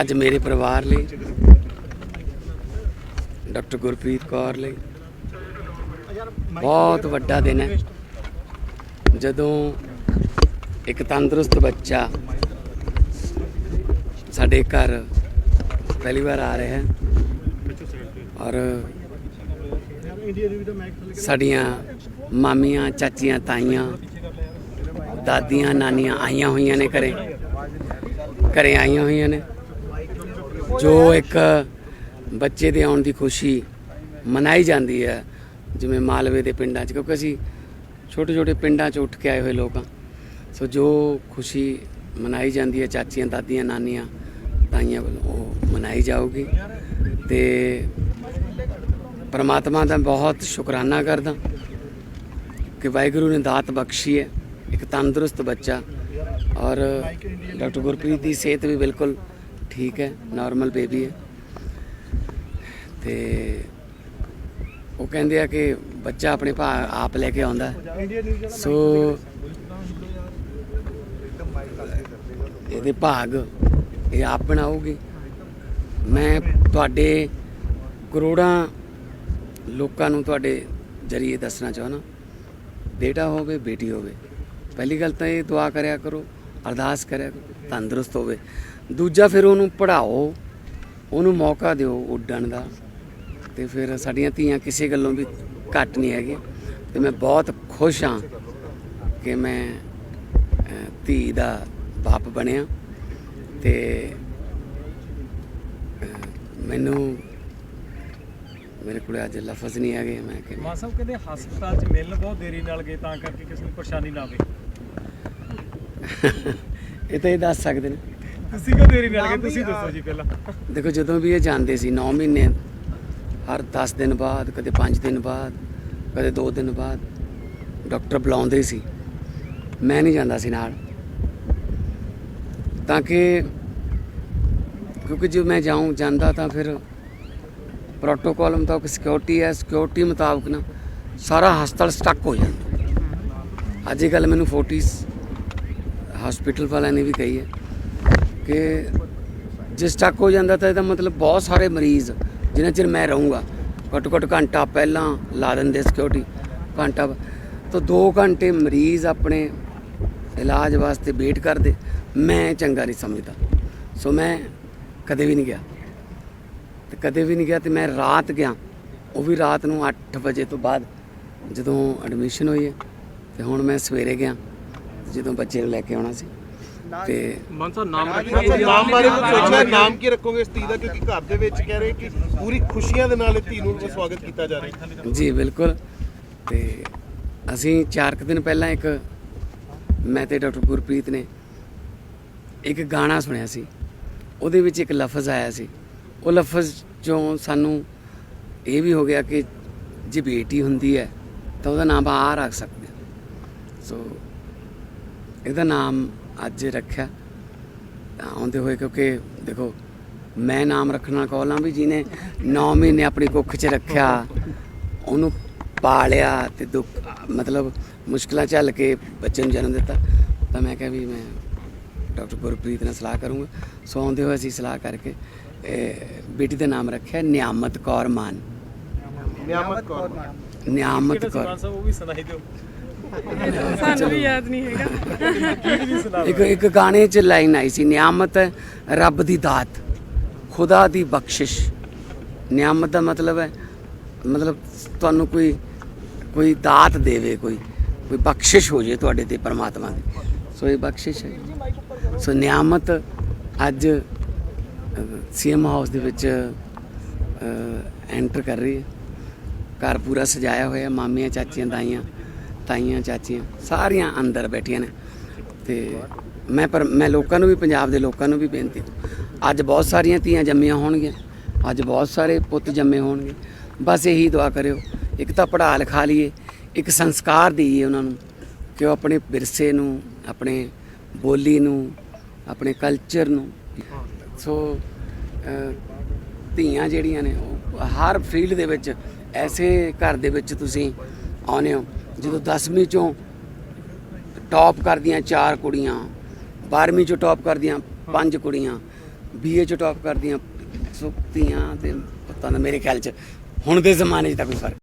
ਅੱਜ ਮੇਰੇ ਪਰਿਵਾਰ ਲਈ, ਡਾਕਟਰ ਗੁਰਪ੍ਰੀਤ ਕੌਰ ਲਈ ਬਹੁਤ ਵੱਡਾ ਦਿਨ ਹੈ। ਜਦੋਂ ਇੱਕ ਤੰਦਰੁਸਤ ਬੱਚਾ ਸਾਡੇ ਘਰ ਪਹਿਲੀ ਵਾਰ ਆ ਰਿਹਾ ਹੈ ਔਰ ਸਾਡੀਆਂ ਮਾਮੀਆਂ, ਚਾਚੀਆਂ, ਤਾਈਆਂ ਦਾਦੀਆਂ ਨਾਨੀਆਂ ਆਈਆਂ ਹੋਈਆਂ ਨੇ ਘਰੇ। ਘਰੇ ਆਈਆਂ ਹੋਈਆਂ ਨੇ। ਜੋ ਇੱਕ ਬੱਚੇ ਦੇ ਆਉਣ ਦੀ ਖੁਸ਼ੀ ਮਨਾਈ ਜਾਂਦੀ ਹੈ, ਜਿਵੇਂ ਮਾਲਵੇ ਦੇ ਪਿੰਡਾਂ 'ਚ, ਕਿਉਂਕਿ ਅਸੀਂ ਛੋਟੇ ਛੋਟੇ ਪਿੰਡਾਂ 'ਚ ਉੱਠ ਕੇ ਆਏ ਹੋਏ ਲੋਕ। ਹਾਂ ਸੋ ਜੋ ਖੁਸ਼ੀ ਮਨਾਈ ਜਾਂਦੀ ਹੈ ਚਾਚੀਆਂ, ਦਾਦੀਆਂ, ਨਾਨੀਆਂ, ਤਾਈਆਂ ਵੱਲੋਂ ਉਹ ਮਨਾਈ ਜਾਊਗੀ। ਤੇ ਪਰਮਾਤਮਾ ਦਾ ਬਹੁਤ ਸ਼ੁਕਰਾਨਾ ਕਰਦਾ ਕਿ ਵਾਹਿਗੁਰੂ ਨੇ ਦਾਤ ਬਖਸ਼ੀ ਹੈ। ਇੱਕ ਤੰਦਰੁਸਤ ਬੱਚਾ ਔਰ ਡਾਕਟਰ ਗੁਰਪ੍ਰੀਤ ਦੀ ਸਿਹਤ ਵੀ ਬਿਲਕੁਲ ਠੀਕ ਹੈ ਨਾਰਮਲ ਬੇਬੀ ਹੈ। ਤੇ ਉਹ ਕਹਿੰਦੇ ਆ ਕਿ ਬੱਚਾ ਆਪਣੇ ਭਾ, ਆਪ ਲੈ ਕੇ ਆਉਂਦਾ। ਸੋ ਇਹਦੇ ਭਾਗ ਇਹ ਆਪ ਬਣਾਉਗੀ ਮੈਂ ਤੁਹਾਡੇ ਕਰੋੜਾਂ ਲੋਕਾਂ ਨੂੰ ਤੁਹਾਡੇ ਜਰੀਏ ਦੱਸਣਾ ਚਾਹਣਾ ਬੇਟਾ ਹੋਵੇ, ਬੇਟੀ ਹੋਵੇ। ਪਹਿਲੀ ਗੱਲ ਤਾਂ ਇਹ ਦੁਆ ਕਰਿਆ ਕਰੋ, ਅਰਦਾਸ ਕਰਿਆ ਕਰੋ, ਤੰਦਰੁਸਤ ਹੋਵੇ। ਦੂਜਾ ਫਿਰ ਉਹਨੂੰ ਪੜ੍ਹਾਓ, ਉਹਨੂੰ ਮੌਕਾ ਦਿਓ ਉੱਡਣ ਦਾ। ਤੇ ਫਿਰ ਸਾਡੀਆਂ ਧੀਆਂ ਕਿਸੇ ਗੱਲੋਂ ਵੀ ਘੱਟ ਨਹੀਂ ਹੈਗੀਆਂ। ਤੇ ਮੈਂ ਬਹੁਤ ਖੁਸ਼ ਹਾਂ ਕਿ ਮੈਂ ਧੀ ਦਾ ਬਾਪ ਬਣਿਆ। ਤੇ ਮੈਨੂੰ ਮੇਰੇ ਕੋਲ ਅੱਜ ਲਫ਼ਜ਼ ਨਹੀਂ ਹੈਗੇ। ਮੈਂ ਕਿ ਮਾਨ ਸਾਹਿਬ ਕਹਿੰਦੇ ਹਸਪਤਾਲ 'ਚ ਮਿਲਣ ਬਹੁਤ ਦੇਰੀ ਨਾਲ ਗਏ ਤਾਂ ਕਰਕੇ ਕਿਸੇ ਨੂੰ ਪਰੇਸ਼ਾਨੀ ਨਾ ਆਵੇ। ਇਹ ਤਾਂ ਇਹ ਦੱਸ ਸਕਦੇ ਨੇ। ਤੁਸੀਂ ਕਿਉਂ ਦੇਰੀ ਨਾਲ ਗਏ? ਤੁਸੀਂ ਦੱਸੋ ਜੀ ਪਹਿਲਾਂ। ਦੇਖੋ ਜਦੋਂ ਵੀ ਇਹ ਜਾਂਦੇ ਸੀ 9 ਮਹੀਨੇ ਹਰ 10 ਦਿਨ ਬਾਅਦ ਕਦੇ 5 ਦਿਨ ਬਾਅਦ ਕਦੇ 2 ਦਿਨ ਬਾਅਦ ਡਾਕਟਰ ਬੁਲਾਉਂਦੇ ਸੀ। ਮੈਂ ਨਹੀਂ ਜਾਂਦਾ ਸੀ ਨਾਲ। ਤਾਂ ਕਿ ਕਿਉਂਕਿ ਜੇ ਮੈਂ ਜਾਉਂ ਜਾਂਦਾ ਤਾਂ ਫਿਰ ਪ੍ਰੋਟੋਕਾਲ ਮੁਤਾਬਕ ਸਿਕਿਉਰਿਟੀ ਹੈ ਸਿਕਿਉਰਿਟੀ ਮੁਤਾਬਕ ਨਾ ਸਾਰਾ ਹਸਪਤਾਲ ਸਟਕ ਹੋ ਜਾਂਦਾ। ਅੱਜ ਗੱਲ ਮੈਨੂੰ ਫੋਰਟਿਸ ਹਸਪੀਟਲ ਵਾਲਿਆਂ ਨੇ ਵੀ ਕਹੀ ਹੈ ਕਿ ਜੇ ਸਟਕ ਹੋ ਜਾਂਦਾ ਤਾਂ ਇਹਦਾ ਮਤਲਬ ਬਹੁਤ ਸਾਰੇ ਮਰੀਜ਼ ਜਿਨ੍ਹਾਂ ਚਿਰ ਮੈਂ ਰਹੂੰਗਾ ਘੱਟੋ ਘੱਟ ਘੰਟਾ ਪਹਿਲਾਂ ਲਾ ਦਿੰਦੇ ਸਿਕਿਉਰਿਟੀ ਘੰਟਾ ਤਾਂ 2 ਘੰਟੇ ਮਰੀਜ਼ ਆਪਣੇ ਇਲਾਜ ਵਾਸਤੇ ਵੇਟ ਕਰਦੇ, ਮੈਂ ਚੰਗਾ ਨਹੀਂ ਸਮਝਦਾ। ਸੋ ਮੈਂ ਕਦੇ ਵੀ ਨਹੀਂ ਗਿਆ। ਤੇ ਕਦੇ ਵੀ ਨਹੀਂ ਗਿਆ ਤੇ ਮੈਂ ਰਾਤ ਗਿਆ। ਉਹ ਵੀ ਰਾਤ ਨੂੰ 8 ਵਜੇ ਤੋਂ ਬਾਅਦ ਜਦੋਂ ਐਡਮਿਸ਼ਨ ਹੋਈ ਹੈ, ਤੇ ਹੁਣ ਮੈਂ ਸਵੇਰੇ ਗਿਆ। ਜਦੋਂ ਬੱਚੇ ਨੂੰ ਲੈ ਕੇ ਆਉਣਾ ਸੀ। ਤੇ ਮਾਨ ਸਾਹਿਬ ਨਾਮ ਅੱਛਾ ਨਾਮ ਬਾਰੇ ਕੁਝ ਸੋਚਿਆ ਨਾਮ ਕੀ ਰੱਖੋਗੇ ਇਸ ਧੀ ਦਾ? ਕਿਉਂਕਿ ਘਰ ਦੇ ਵਿੱਚ ਕਹਿ ਰਹੇ ਕਿ ਪੂਰੀ ਖੁਸ਼ੀਆਂ ਦੇ ਨਾਲ ਇਹ ਧੀ ਨੂੰ ਸਵਾਗਤ ਕੀਤਾ ਜਾ ਰਿਹਾ ਹੈ। ਜੀ ਬਿਲਕੁਲ। ਤੇ ਅਸੀਂ 4 ਕੁ ਦਿਨ ਪਹਿਲਾਂ ਇੱਕ ਮੈਂ ਤੇ ਡਾਕਟਰ ਗੁਰਪ੍ਰੀਤ ਨੇ ਇੱਕ ਗਾਣਾ ਸੁਣਿਆ ਸੀ। ਉਹਦੇ ਵਿੱਚ ਇੱਕ ਲਫ਼ਜ਼ ਆਇਆ ਸੀ। ਉਹ ਲਫ਼ਜ਼ ਚੋਂ ਸਾਨੂੰ ਇਹ ਵੀ ਹੋ ਗਿਆ ਕਿ ਜੇ ਬੇਟੀ ਹੁੰਦੀ ਹੈ ਤਾਂ ਉਹਦਾ ਨਾਮ ਆ ਰੱਖ ਸਕਦੇ ਹਾਂ। ਸੋ ਇਹਦਾ ਨਾਮ ਅੱਜ ਰੱਖਿਆ। ਤਾਂ ਆਉਂਦੇ ਹੋਏ ਕਿਉਂਕਿ ਦੇਖੋ ਮੈਂ ਨਾਮ ਰੱਖਣਾ ਕੌਲਾਂ ਵੀ ਜਿਹਨੇ 9 ਮਹੀਨੇ ਆਪਣੀ ਕੁੱਖ 'ਚ ਰੱਖਿਆ ਉਹਨੂੰ ਪਾਲਿਆ ਤੇ ਦੁੱਖ ਮਤਲਬ ਮੁਸ਼ਕਲਾਂ ਝੱਲ ਕੇ ਬੱਚੇ ਨੂੰ ਜਨਮ ਦਿੱਤਾ। ਤਾਂ ਮੈਂ ਕਿਹਾ ਵੀ ਮੈਂ ਡਾਕਟਰ ਗੁਰਪ੍ਰੀਤ ਨਾਲ ਸਲਾਹ ਕਰੂੰਗਾ। ਸੋ ਆਉਂਦੇ ਹੋਏ ਅਸੀਂ ਸਲਾਹ ਕਰਕੇ ਇਹ ਬੇਟੀ ਦਾ ਨਾਮ ਰੱਖਿਆ ਨਿਆਮਤ ਕੌਰ ਮਾਨ। ਨਿਆਮਤ ਕੌਰ ਨਿਆਮਤ ਕੌਰ। ਉਹ ਵੀ ਸੁਣਾਈ ਦਿਓ। ਸਾਨੂੰ ਵੀ ਯਾਦ ਨਹੀਂ ਹੈਗਾ। ਇੱਕ ਇੱਕ ਗਾਣੇ 'ਚ ਲਾਈਨ ਆਈ ਸੀ, ਨਿਆਮਤ ਹੈ, ਰੱਬ ਦੀ ਦਾਤ, ਖੁਦਾ ਦੀ ਬਖਸ਼ਿਸ਼। ਨਿਆਮਤ ਦਾ ਮਤਲਬ ਹੈ, ਮਤਲਬ ਤੁਹਾਨੂੰ ਕੋਈ ਕੋਈ ਦਾਤ ਦੇਵੇ, ਕੋਈ ਕੋਈ ਬਖਸ਼ਿਸ਼ ਹੋ ਜੇ ਤੁਹਾਡੇ ਤੇ ਪਰਮਾਤਮਾ ਦੀ। ਸੋ ਇਹ ਬਖਸ਼ਿਸ਼ ਹੈ। ਸੋ ਨਿਆਮਤ ਅੱਜ ਸੀਐਮ ਹਾਊਸ ਦੇ ਵਿੱਚ ਐਂਟਰ ਕਰ ਰਹੀ ਹੈ। ਘਰ ਪੂਰਾ ਸਜਾਇਆ ਹੋਇਆ, ਮਾਮੀਆਂ ਚਾਚੀਆਂ ਦਾਈਆਂ। ਤਾਈਆਂ, ਚਾਚੀਆਂ ਸਾਰੀਆਂ ਅੰਦਰ ਬੈਠੀਆਂ ਨੇ। ਤੇ ਮੈਂ ਪਰ ਮੈਂ ਲੋਕਾਂ ਨੂੰ ਵੀ, ਪੰਜਾਬ ਦੇ ਲੋਕਾਂ ਨੂੰ ਵੀ ਬੇਨਤੀ ਅੱਜ ਬਹੁਤ ਸਾਰੀਆਂ ਧੀਆਂ ਜੰਮੀਆਂ ਹੋਣਗੀਆਂ। ਅੱਜ ਬਹੁਤ ਸਾਰੇ ਪੁੱਤ ਜੰਮੇ ਹੋਣਗੇ। ਬਸ ਇਹੀ ਦੁਆ ਕਰਿਓ, ਇੱਕ ਤਾਂ ਪੜ੍ਹਾ ਲਿਖਾ ਲਈਏ, ਇੱਕ ਸੰਸਕਾਰ ਦੇਈਏ ਉਹਨਾਂ ਨੂੰ। ਕਿ ਉਹ ਆਪਣੇ ਵਿਰਸੇ ਨੂੰ, ਆਪਣੇ ਬੋਲੀ ਨੂੰ, ਆਪਣੇ ਕਲਚਰ ਨੂੰ। ਸੋ ਧੀਆਂ ਜਿਹੜੀਆਂ ਨੇ, ਉਹ ਹਰ ਫੀਲਡ ਦੇ ਵਿੱਚ, ਐਸੇ ਘਰ ਦੇ ਵਿੱਚ ਤੁਸੀਂ ਆਉਨੇ ਹੋ। ਜਦੋਂ 10ਵੀਂ ਚੋਂ ਟੌਪ ਕਰਦੀਆਂ ਚਾਰ ਕੁੜੀਆਂ 12ਵੀਂ ਚੋਂ ਟੌਪ ਕਰਦੀਆਂ ਪੰਜ ਕੁੜੀਆਂ ਬੀਏ 'ਚੋਂ ਟੌਪ ਕਰਦੀਆਂ ਸੋ ਧੀਆਂ ਤੇ ਪੁੱਤਾਂ ਦਾ ਮੇਰੇ ਖਿਆਲ ਚ ਹੁਣ ਦੇ ਜ਼ਮਾਨੇ 'ਚ ਤਾਂ ਕੋਈ ਫ਼ਰਕ